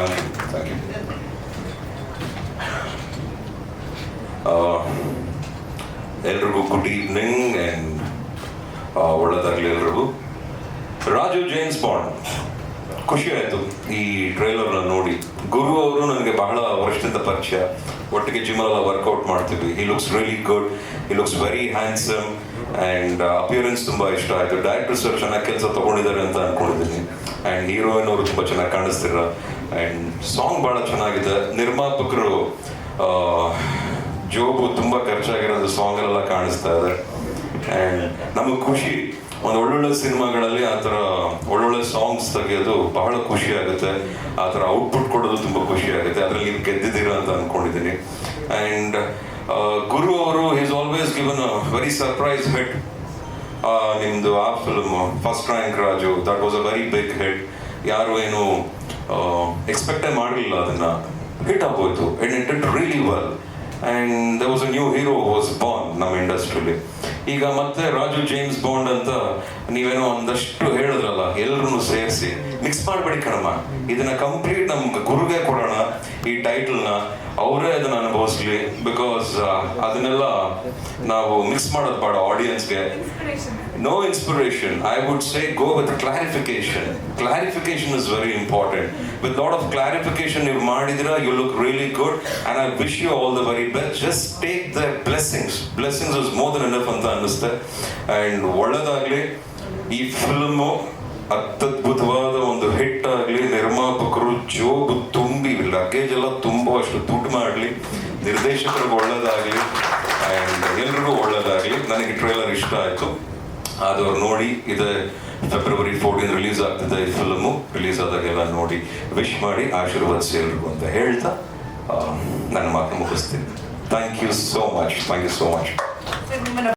You thank you ಎಲ್ರಿಗೂ good evening and ಒಳ್ಳೆದಾಗಲಿ ಎಲ್ರಿಗೂ. ರಾಜು ಜೇಮ್ಸ್ ಬಾಂಡ್ ಖುಷಿ ಆಯಿತು ಈ ಟ್ರೈಲರ್ನ ನೋಡಿ. ಗುರು ಅವರು ನನಗೆ ಬಹಳ ವರ್ಷದಿಂದ ಪರಿಚಯ. ಒಟ್ಟಿಗೆ ಜಿಮ್ಮಲ್ಲ ವರ್ಕೌಟ್ ಮಾಡ್ತೀವಿ. He looks really good he looks very handsome and appearance ತುಂಬ ಇಷ್ಟ ಆಯಿತು. ಡೈರೆಕ್ಟರ್ ಸರ್ ಚೆನ್ನಾಗಿ ಕೆಲಸ ತೊಗೊಂಡಿದ್ದಾರೆ ಅಂತ ಅನ್ಕೊಂಡಿದ್ದೀನಿ. ಆ್ಯಂಡ್ ಹೀರೋಯಿನ್ ಅವರು ತುಂಬ ಚೆನ್ನಾಗಿ ಕಾಣಿಸ್ತಿರ ಆ್ಯಂಡ್ ಸಾಂಗ್ ಭಾಳ ಚೆನ್ನಾಗಿದೆ. ನಿರ್ಮಾಪಕರು ಜೋಬು ತುಂಬ ಖರ್ಚಾಗಿರೋದು ಸಾಂಗಲ್ಲೆಲ್ಲ ಕಾಣಿಸ್ತಾ ಇದೆ. ಆ್ಯಂಡ್ ನಮಗೆ ಖುಷಿ, ಒಂದು ಒಳ್ಳೊಳ್ಳೆ ಸಿನಿಮಾಗಳಲ್ಲಿ ಆ ಥರ ಒಳ್ಳೊಳ್ಳೆ ಸಾಂಗ್ಸ್ ತೆಗೆಯೋದು ಬಹಳ ಖುಷಿ ಆಗುತ್ತೆ. ಆ ಥರ ಔಟ್ಪುಟ್ ಕೊಡೋದು ತುಂಬ ಖುಷಿ ಆಗುತ್ತೆ. ಅದರಲ್ಲಿ ನೀವು ಗೆದ್ದಿದ್ದೀರಾ ಅಂತ ಅಂದ್ಕೊಂಡಿದ್ದೀನಿ ಆ್ಯಂಡ್ ಗುರು ಅವರು is always given a very surprise hit ನಿಮ್ಮದು ಆ film first rank Raju that was a very big hit ಯಾರು ಏನು ಎಕ್ಸ್ಪೆಕ್ಟೇ ಮಾಡಲಿಲ್ಲ ಅದನ್ನ ಹಿಟ್ ಆಗೋಯ್ತು and it it really well and the was a new hero was born ನಮ್ಮ ಇಂಡಸ್ಟ್ರಿಲಿ ಈಗ ಮತ್ತೆ ರಾಜು ಜೇಮ್ಸ್ ಬಾಂಡ್ ಅಂತ ನೀವೇನೋ ಒಂದಷ್ಟು ಹೇಳಿದ್ರಲ್ಲ ಎಲ್ಲರೂ ಸೇರಿಸಿ ಮಿಕ್ಸ್ ಮಾಡಬೇಡಿ ಕಣಮ್ಮ. ಇದನ್ನ ಕಂಪ್ಲೀಟ್ ನಮ್ಗೆ ಗುರುಗೆ ಕೊಡೋಣ. ಈ ಟೈಟಲ್ನ ಅವರೇ ಅದನ್ನ ಅನುಭವಿಸ್ಲಿ ಬಿಕಾಸ್ ಅದನ್ನೆಲ್ಲ ನಾವು ಮಿಕ್ಸ್ ಮಾಡೋದು ಬೇಡ ಆಡಿಯನ್ಸ್ಗೆ no inspiration I would say go with clarification clarification is very important with lot of clarification ನೀವು ಮಾಡಿದ್ರ you look really good and I wish you all the very best just take the blessings blessings is more than F ಅಂತ ಅನ್ನಿಸ್ತೆ. And ಒಳ್ಳೆದಾಗ್ಲಿ ಈ film ಅತ್ಯದ್ಭುತವಾದ ಒಂದು hit ಆಗಲಿ ನಿರ್ಮಾಪಕರು ಜೋಗುತ್ತು luggage ಎಲ್ಲ ತುಂಬುವಷ್ಟು ದುಡ್ಡು ಮಾಡಲಿ. ನಿರ್ದೇಶಕರಿಗೆ ಒಳ್ಳೇದಾಗಲಿ ಆ್ಯಂಡ್ ಎಲ್ರಿಗೂ ಒಳ್ಳೇದಾಗಲಿ. ನನಗೆ ಟ್ರೇಲರ್ ಇಷ್ಟ ಆಯಿತು. ಆದವ್ರು ನೋಡಿ, ಇದು ಫೆಬ್ರವರಿ ಫೋರ್ಟೀನ್ ರಿಲೀಸ್ ಆಗ್ತಿದೆ ಈ ಫಿಲಮು ರಿಲೀಸ್ ಆದಾಗೆಲ್ಲ ನೋಡಿ ವಿಶ್ ಮಾಡಿ, ಆಶೀರ್ವದಿಸಿ ಎಲ್ರಿಗೂ ಅಂತ ಹೇಳ್ತಾ ನನ್ನ ಮಾತು ಮುಗಿಸ್ತೀನಿ. Thank you so much thank you so much